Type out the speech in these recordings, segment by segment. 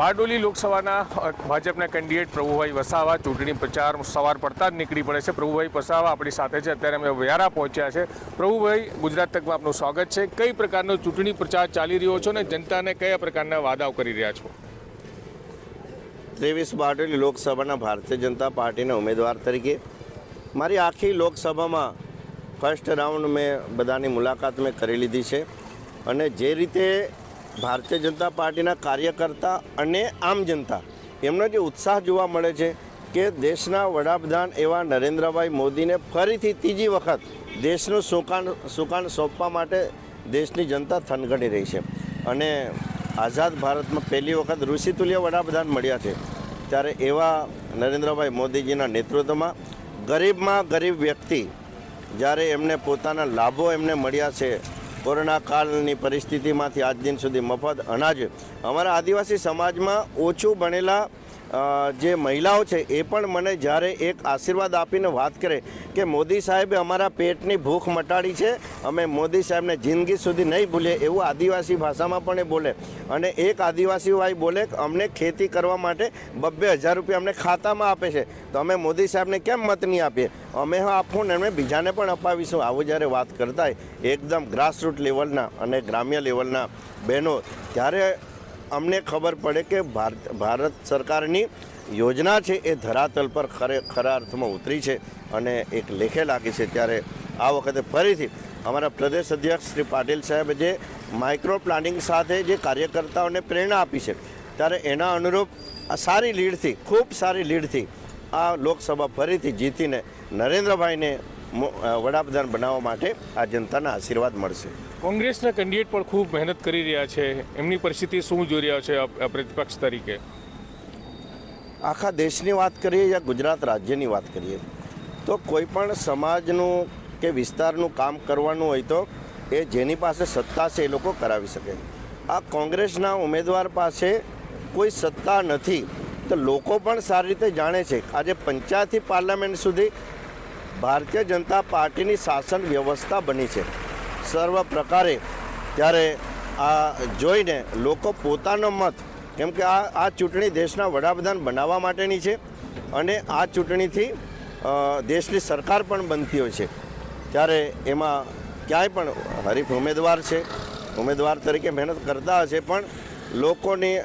બારડોલી લોકસભાના ભાજપના કેન્ડિડેટ પ્રભુભાઈ વસાવા ચૂંટણી પ્રચાર સવાર પડતા જ નીકળી પડે છે. પ્રભુભાઈ વસાવા આપણી સાથે છે. અત્યારે અમે વ્યારા પહોંચ્યા છે. પ્રભુભાઈ, ગુજરાત તકમાં આપનું સ્વાગત છે. કઈ પ્રકારનો ચૂંટણી પ્રચાર ચાલી રહ્યો છો ને જનતાને કયા પ્રકારના વાદાઓ કરી રહ્યા છો? ત્રેવીસ બારડોલી લોકસભાના ભારતીય જનતા પાર્ટીના ઉમેદવાર તરીકે મારી આખી લોકસભામાં ફર્સ્ટ રાઉન્ડ મેં બધાની મુલાકાત મેં કરી લીધી છે. અને જે રીતે ભારતીય જનતા પાર્ટીના કાર્યકર્તા અને આમ જનતા, એમનો જે ઉત્સાહ જોવા મળે છે કે દેશના વડાપ્રધાન એવા નરેન્દ્રભાઈ મોદીને ફરીથી ત્રીજી વખત દેશનું સુકાન સુકાન સોંપવા માટે દેશની જનતા થનગડી રહી છે. અને આઝાદ ભારતમાં પહેલી વખત ઋષિતુલ્ય વડાપ્રધાન મળ્યા છે, ત્યારે એવા નરેન્દ્રભાઈ મોદીજીના નેતૃત્વમાં ગરીબમાં ગરીબ વ્યક્તિ જ્યારે એમને પોતાના લાભો એમને મળ્યા છે કોરોના કાળની પરિસ્થિતિમાંથી આજ દિન સુધી મફત અનાજ અમારા આદિવાસી સમાજમાં ઓછું ભણેલા જે મહિલાઓ છે, એ પણ મને જ્યારે એક આશીર્વાદ આપીને વાત કરે કે મોદી સાહેબે અમારા પેટની ભૂખ મટાડી છે, અમે મોદી સાહેબને જિંદગી સુધી નહીં ભૂલીએ એવું આદિવાસી ભાષામાં પણ એ બોલે. અને એક આદિવાસી ભાઈ બોલે અમને ખેતી કરવા માટે બબ્બે હજાર રૂપિયા અમને ખાતામાં આપે છે. તો અમે મોદી સાહેબને કેમ મત નહીં આપીએ? અમે આપવું ને અમે બીજાને પણ અપાવીશું. આવું જ્યારે વાત કરતા એકદમ ગ્રાસરૂટ લેવલના અને ગ્રામ્ય લેવલના બહેનો, ત્યારે અમને ખબર પડે કે ભારત ભારત સરકારની યોજના છે એ ધરાતલ પર ખરે, ખરા અર્થમાં ઉતરી છે અને એક લેખે લાગી છે ત્યારે આ વખતે ફરીથી અમારા પ્રદેશ અધ્યક્ષ શ્રી પાટીલ સાહેબે જે માઇક્રો પ્લાનિંગ સાથે જે કાર્યકર્તાઓને પ્રેરણા આપી છે, ત્યારે એના અનુરૂપ આ સારી લીડથી, ખૂબ સારી લીડથી આ લોકસભા ફરીથી જીતીને નરેન્દ્રભાઈને વડાપ્રધાન બનાવવા માટે આ જનતાના આશીર્વાદ મળશે. કોંગ્રેસના કેન્ડિડેટ પણ ખૂબ મહેનત કરી રહ્યા છે. એમની પરિસ્થિતિ શું જોઈ રહ્યા છે પ્રતિપક્ષ તરીકે? આખા દેશની વાત કરીએ યા ગુજરાત રાજ્યની વાત કરીએ તો કોઈ પણ સમાજનું કે વિસ્તારનું કામ કરવાનું હોય તો એ જેની પાસે સત્તા છે એ લોકો કરાવી શકે. આ કોંગ્રેસના ઉમેદવાર પાસે કોઈ સત્તા નથી તો લોકો પણ સારી રીતે જાણે છે. આજે પંચાયતથી પાર્લામેન્ટ સુધી ભારતીય જનતા પાર્ટીની શાસન વ્યવસ્થા બની છે. સર્વ પ્રકારે ત્યારે આ જોઈને લોકો પોતાનો મત, કેમ કે આ આ ચૂંટણી દેશના વડાપ્રધાન બનાવવા માટેની છે અને આ ચૂંટણીથી દેશની સરકાર પણ બનતી હોય છે. ત્યારે એમાં ક્યાંય પણ હરીફ ઉમેદવાર છે, ઉમેદવાર તરીકે મહેનત કરતા હશે પણ લોકોની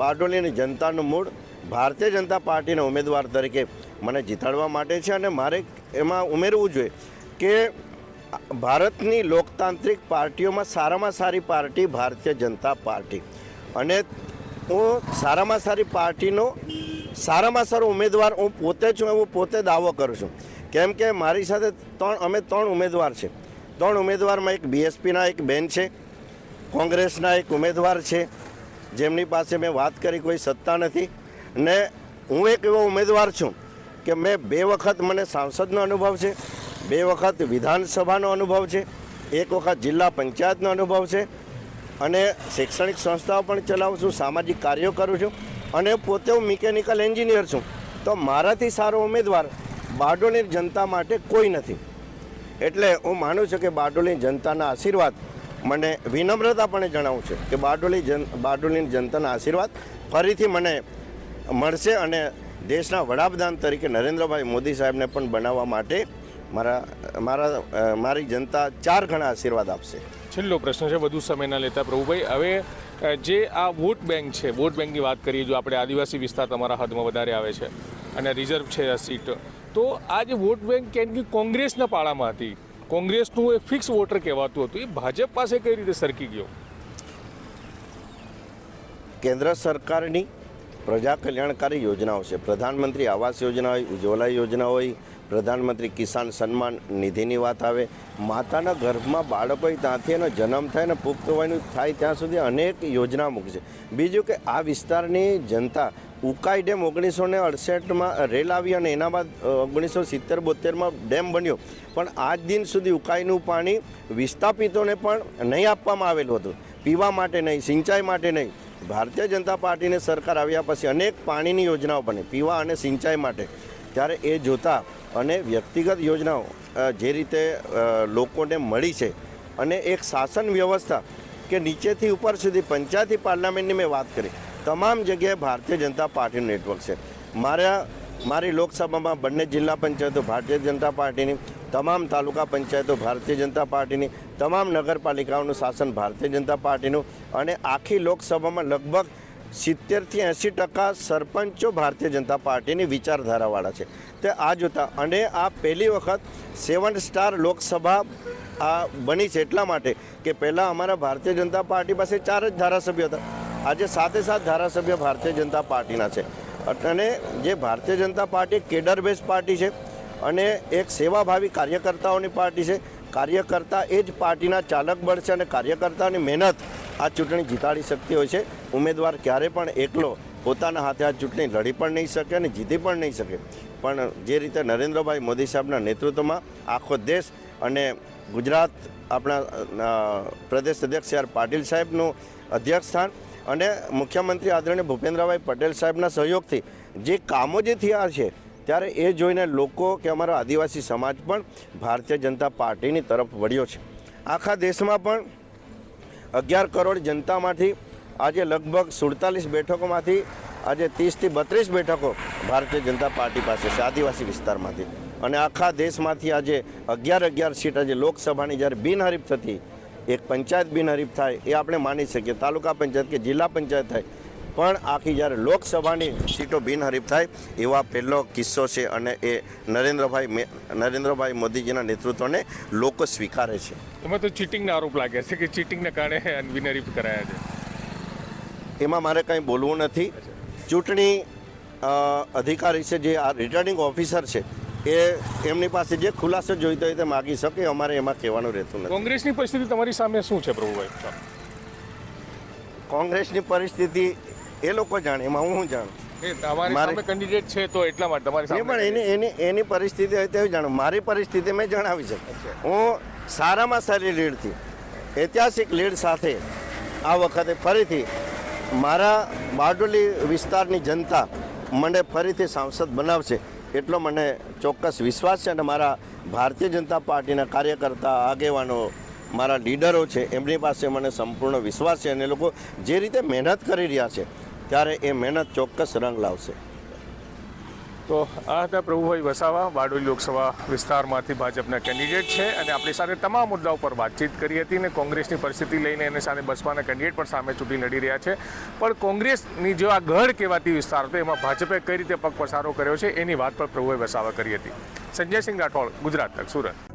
બારડોલીની જનતાનું મૂળ ભારતીય જનતા પાર્ટીના ઉમેદવાર તરીકે મને જીતાડવા માટે છે અને મારે એમાં ઉમેરવું જોઈએ કે ભારતની લોકતાંત્રિક પાર્ટીઓમાં સારામાં સારી પાર્ટી ભારતીય જનતા પાર્ટી. અને હું સારામાં સારી પાર્ટીનો સારામાં સારો ઉમેદવાર હું પોતે છું એવું પોતે દાવો કરું છું. કેમ કે મારી સાથે ત્રણ અમે ત્રણ ઉમેદવાર છે. ત્રણ ઉમેદવારમાં એક બીએસપીના એક બેન છે, કોંગ્રેસના એક ઉમેદવાર છે, જેમની પાસે મેં વાત કરી કોઈ સત્તા નથી. ને હું એક એવો ઉમેદવાર છું કે મેં બે વખત મને સાંસદનો અનુભવ છે, બે વખત વિધાનસભાનો અનુભવ છે, એક વખત જિલ્લા પંચાયતનો અનુભવ છે અને શૈક્ષણિક સંસ્થાઓ પણ ચલાવું છું, સામાજિક કાર્યો કરું છું અને પોતે હું મિકેનિકલ એન્જિનિયર છું. તો મારાથી સારો ઉમેદવાર બારડોલી જનતા માટે કોઈ નથી. એટલે હું માનું છું કે બારડોલી જનતાના આશીર્વાદ મને વિનમ્રતાપણે જણાવું છું કે બારડોલી જન બારડોલીની જનતાના આશીર્વાદ ફરીથી મને મળશે અને દેશના વડાપ્રધાન તરીકે નરેન્દ્રભાઈ મોદી સાહેબને પણ બનાવવા માટે મારા મારા મારી જનતા ચાર ગણા આશીર્વાદ આપશે. છેલ્લો પ્રશ્ન છે વધુ સમયના લેતા પ્રભુભાઈ. હવે જે આ વોટ બેંક છે વોટ બેંકની વાત કરીએ જો આપણે આદિવાસી વિસ્તાર તમારા હાથમાં વધારે આવે છે અને રિઝર્વ છે આ સીટ તો આ જે વોટ બેંક કેમ કે કોંગ્રેસના પાળામાં હતી. કોંગ્રેસનું એ ફિક્સ વોટર કહેવાતું હતું. એ ભાજપ પાસે કઈ રીતે સરકી ગયો? કેન્દ્ર સરકારની પ્રજા કલ્યાણકારી યોજનાઓ છે. પ્રધાનમંત્રી આવાસ યોજના હોય, ઉજ્જવલા યોજના હોય, પ્રધાનમંત્રી કિસાન સન્માન નિધિની વાત આવે. માતાના ગર્ભમાં બાળક ત્યાંથી એનો જન્મ થાય અને પુખ્ત વયનું થાય ત્યાં સુધી અનેક યોજના મૂકશે બીજું કે આ વિસ્તારની જનતા ઉકાઈ ડેમ ઓગણીસો ને અડસઠમાં રેલ આવી અને એના બાદ ઓગણીસો સિત્તેર બોતેરમાં ડેમ બન્યો. પણ આજ દિન સુધી ઉકાઈનું પાણી વિસ્થાપિતોને પણ નહીં આપવામાં આવેલું હતું. પીવા માટે નહીં, સિંચાઈ માટે નહીં. ભારતીય જનતા પાર્ટીને સરકાર આવ્યા પછી અનેક પાણીની યોજનાઓ બની, પીવા અને સિંચાઈ માટે. ત્યારે એ જોતા અને વ્યક્તિગત યોજનાઓ જે રીતે લોકોને મળી છે અને એક શાસન વ્યવસ્થા કે નીચેથી ઉપર સુધી પંચાયતી પાર્લામેન્ટની મેં વાત કરી. તમામ જગ્યાએ ભારતીય જનતા પાર્ટીનું નેટવર્ક છે. મારા, મારી લોકસભામાં બંને જિલ્લા પંચાયતો ભારતીય જનતા પાર્ટીની, તમામ તાલુકા પંચાયતો ભારતીય જનતા પાર્ટીની તમામ નગરપાલિકાઓનું શાસન ભારતીય જનતા પાર્ટીનું અને આખી લોકસભામાં લગભગ સિત્તેરથી એંસી ટકા સરપંચો ભારતીય જનતા પાર્ટીની વિચારધારાવાળા છે. તે આ જોતા અને આ પહેલી વખત સેવન સ્ટાર લોકસભા આ બની છે એટલા માટે કે પહેલાં અમારા ભારતીય જનતા પાર્ટી પાસે ચાર જ ધારાસભ્યો હતા. આજે સાતે સાત ધારાસભ્ય ભારતીય જનતા પાર્ટીના છે. અને જે Bharatiya Janata Party cadre base party છે અને એક સેવાભાવી કાર્યકર્તાઓની પાર્ટી છે કાર્યકર્તા એ જ પાર્ટીના ચાલક બળ છે અને કાર્યકર્તાની મહેનત આ ચૂંટણી જીતાડી શકતી હોય છે. ઉમેદવાર ક્યારે પણ એકલો પોતાના હાથે આ ચૂંટણી લડી પણ નહીં શકે અને જીતી પણ નહીં શકે. પણ જે રીતે નરેન્દ્રભાઈ મોદી સાહેબના નેતૃત્વમાં આખો દેશ અને ગુજરાત આપણા પ્રદેશ અધ્યક્ષ સી આર પાટીલ સાહેબનું અધ્યક્ષ સ્થાન અને મુખ્યમંત્રી આદરણીય ભૂપેન્દ્રભાઈ પટેલ સાહેબના સહયોગથી જે કામો જે થયા છે ત્યારે એ જોઈને લોકો કે અમારો આદિવાસી સમાજ પણ ભારતીય જનતા પાર્ટીની તરફ વળ્યો છે. આખા દેશમાં પણ અગિયાર કરોડ જનતામાંથી આજે લગભગ સુડતાલીસ બેઠકોમાંથી આજે ત્રીસથી બત્રીસ બેઠકો ભારતીય જનતા પાર્ટી પાસે છે, આદિવાસી વિસ્તારમાંથી. અને આખા દેશમાંથી આજે અગિયાર અગિયાર સીટ આજે લોકસભાની જ્યારે બિનહરીફ થતી, એક પંચાયત બિનહરીફ થાય, એ આપણે માની શકીએ. તાલુકા પંચાયત કે જિલ્લા પંચાયત થાય પણ આખી જ્યારે લોકસભાની સીટો બિનહરીફ થાય એવા પહેલો કિસ્સો છે અને એ નરેન્દ્રભાઈ નરેન્દ્રભાઈ મોદીજીના નેતૃત્વને લોકો સ્વીકારે છે. એમાં તો ચીટિંગના આરોપ લાગે છે કે ચીટિંગને કારણે બિનહરીફ કરાયા છે. એમાં મારે કંઈ બોલવું નથી. ચૂંટણી અધિકારી છે જે આ રિટર્નિંગ ઓફિસર છે એ એમની પાસે જે ખુલાસો જોઈતો હોય તે માગી શકે અમારે એમાં કહેવાનું રહેતું નથી. કોંગ્રેસની પરિસ્થિતિ તમારી સામે શું છે પ્રભુભાઈ? કોંગ્રેસની પરિસ્થિતિ એ લોકો જાણે એમાં હું જાણું? તમારી સામે કેન્ડિડેટ છે તો એટલા માટે તમારી સામે પણ એની એની એની પરિસ્થિતિ હોય તેવી જાણું. મારી પરિસ્થિતિ મેં જણાવી છે. હું સારામાં સારી લીડથી ઐતિહાસિક લીડ સાથે આ વખતે ફરીથી મારા બારડોલી વિસ્તારની જનતા મને ફરીથી સાંસદ બનાવશે એટલો મને ચોક્કસ વિશ્વાસ છે અને મારા ભારતીય જનતા પાર્ટીના કાર્યકર્તા આગેવાનો મારા લીડરો છે એમની પાસે મને સંપૂર્ણ વિશ્વાસ છે અને એ લોકો જે રીતે મહેનત કરી રહ્યા છે ત્યારે એ મહેનત ચોક્કસ રંગ લાવશે. તો આ હતા પ્રભુભાઈ વસાવા બારડોલી લોકસભા વિસ્તારમાંથી ભાજપના કેન્ડિડેટ છે અને આપણી સાથે તમામ મુદ્દાઓ પર વાતચીત કરી હતી અને કોંગ્રેસની પરિસ્થિતિ લઈને એની સાથે બસપાના કેન્ડિડેટ પણ સામે ચૂંટણી લડી રહ્યા છે. પણ કોંગ્રેસની જો આ ગઢ કહેવાતી વિસ્તાર હતો, એમાં ભાજપે કઈ રીતે પગ પસારો કર્યો છે એની વાત પણ પ્રભુભાઈ વસાવા કરી હતી. સંજયસિંહ રાઠોડ, ગુજરાત તક, સુરત.